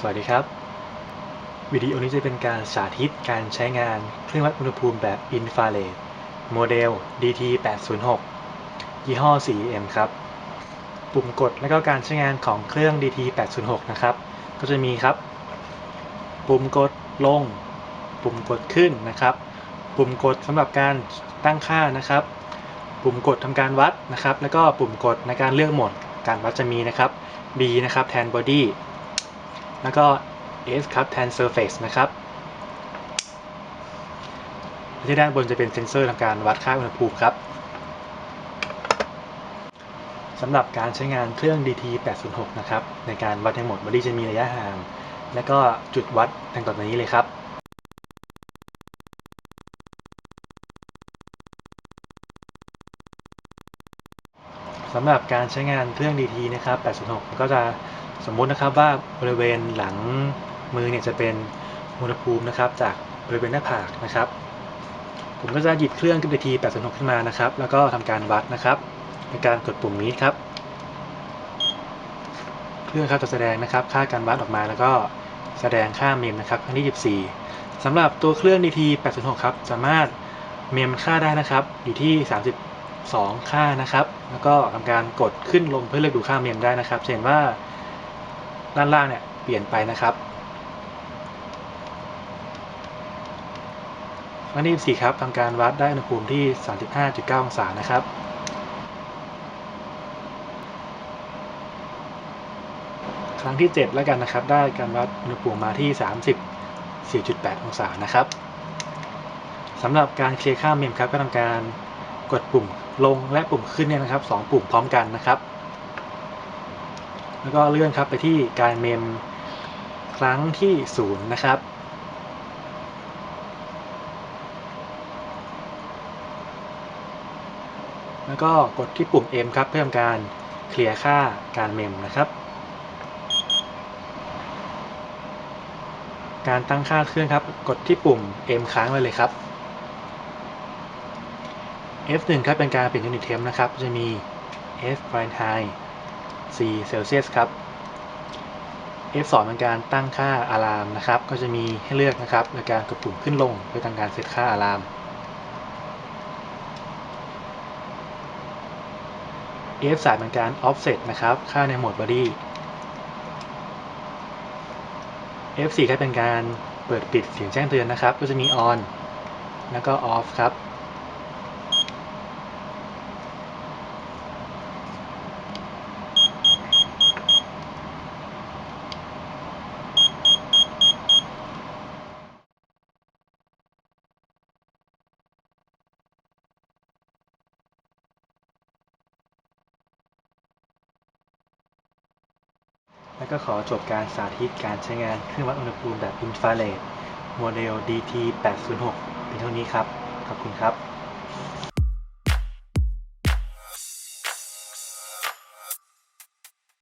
สวัสดีครับ วิดีโอนี้จะเป็นการสาธิตการใช้งานเครื่องวัดอุณหภูมิแบบอินฟราเรดโมเดล DT806 ยี่ห้อ CEM ครับ ปุ่มกดและก็การใช้งานของเครื่อง DT806 นะครับ ก็จะมีครับ ปุ่มกดลง ปุ่มกดขึ้นนะครับ ปุ่มกดสำหรับการตั้งค่านะครับ ปุ่มกดทำการวัดนะครับ แล้วก็ปุ่มกดในการเลือกโหมดการวัดจะมีนะครับ B นะครับแทน body แล้วก็ S ครับแทน surface นะครับที่ด้านบนจะเป็นเซนเซอร์ทำการวัดค่าอุณหภูมิครับสำหรับการใช้งานเครื่อง DT806 นะครับ ในการวัดในโหมด body จะมีระยะห่าง และก็จุดวัดดังต่อไปนี้เลยครับสำหรับการใช้งานเครื่อง DT นะครับ 806 ก็จะ สมมุตินะครับว่าบริเวณหลังมือเนี่ยจะเป็นอุณหภูมินะครับ จากบริเวณหน้าผากนะครับ ผมก็จะหยิบเครื่อง DT86 ขึ้นมานะครับ แล้วก็ทำการวัดนะครับ ในการกดปุ่มนี้ครับ เครื่องครับจะแสดงนะครับ ค่าการวัดออกมาแล้วก็แสดงค่าเมมนะครับครั้งที่ 14สำหรับตัวเครื่อง DT86 ครับสามารถเมมค่าได้นะครับ อยู่ที่ 32 ค่านะครับ แล้วก็ทำการกดขึ้นลงเพื่อเลือกดูค่าเมมได้นะครับเห็นว่า ด้านล่างเนี่ยเปลี่ยนไปนะครับครั้งที่14ครับทำการวัดได้อุณหภูมิที่ 35.9 องศานะครับครั้งที่ 7 แล้วกันนะครับ ได้การวัดอุณหภูมิมาที่ 34.8 องศานะครับสำหรับการเคลียร์ค่าเมมครับก็ทำการกดปุ่มลงและปุ่มขึ้นเนี่ยนะครับ 2 ปุ่มพร้อมกันนะครับ แล้วก็เลื่อนครับไปที่การเมมครั้งที่ 0 นะครับ แล้วก็กดที่ปุ่ม M ครับเพื่อทำการเคลียร์ค่าการเมมนะครับ การตั้งค่าเครื่องครับ กดที่ปุ่ม M ค้างไว้เลยครับ F1 ครับเป็นการเปลี่ยนยูนิตเทมนะครับ จะมี F Fahrenheit C Celsius ครับ F2 เป็นการตั้งค่าอะลามนะครับ ก็จะมีให้เลือกนะครับในการกดปุ่มขึ้นลงเพื่อทำการเซตค่าอะลาม F3 เป็นการ offset นะครับ ค่าในโหมด body F4 ก็เป็นการเปิดปิดเสียงแจ้งเตือนนะครับ ก็จะมี on แล้วก็ off ครับ และก็ขอจบการสาธิตการใช้งานเครื่องวัดอุณหภูมิแบบอินฟราเรดโมเดล DT806 เป็นเท่านี้ครับ ขอบคุณครับ